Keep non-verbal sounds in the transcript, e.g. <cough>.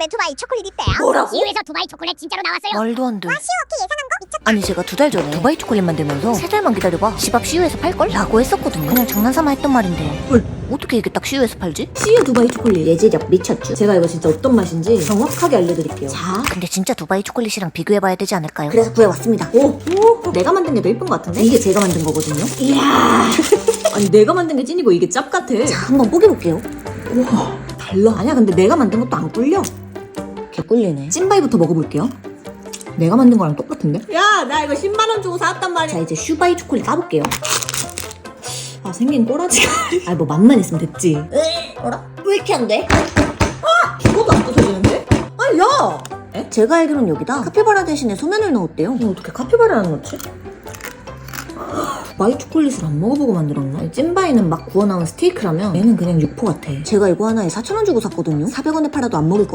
다음에 두바이 초콜릿 있대요. 뭐라고? CU에서 두바이 초콜릿 진짜로 나왔어요. 말도 안 돼. 와, CU 어떻게 예상한 거? 미쳤다. 아니 제가 두 달 전에 두바이 초콜릿 만들면서 세 달만 기다려봐 집앞 CU에서 팔걸? 라고 했었거든요 그냥 장난삼아 했던 말인데 헐. 어떻게 이게 딱 CU에서 팔지? CU 두바이 초콜릿 예지력 미쳤죠? 제가 이거 진짜 어떤 맛인지 정확하게 알려드릴게요. 자, 근데 진짜 두바이 초콜릿이랑 비교해봐야 되지 않을까요? 그래서 구해왔습니다. 오, 오, 내가 만든 게 더 예쁜 것 같은데? 이게 제가 만든 거거든요. 이야. <laughs> 아니 내가 만든 게 찐이고 이게 짭 같아. 자 한번 뽀개볼게요 우와, 달라. 아니야, 근데 내가 만든 것도 안 꿀려. 개꿀리네 찐바이부터 먹어볼게요. 내가 만든 거랑 똑같은데? 야, 나 이거 10만 원 주고 사왔단 말이야. 자, 이제 슈바이 초콜릿 까볼게요. 아, 생긴 꼬라지가. 아, 뭐 맛만 있으면 됐지. 어라? 왜 이렇게 안 돼? 죽어도 안 부서지는데? 아, 야! 에? 제가 알기론 여기다 카피바라 대신에 소면을 넣었대요 이거 어떻게 카피바라를 넣지? 바이 초콜릿을 안 먹어보고 만들었나? 찐바이는 막 구워 나온 스테이크라면 얘는 그냥 육포 같아. 제가 이거 하나에 4,000원 주고 샀거든요 400원에 팔아도 안 먹을 것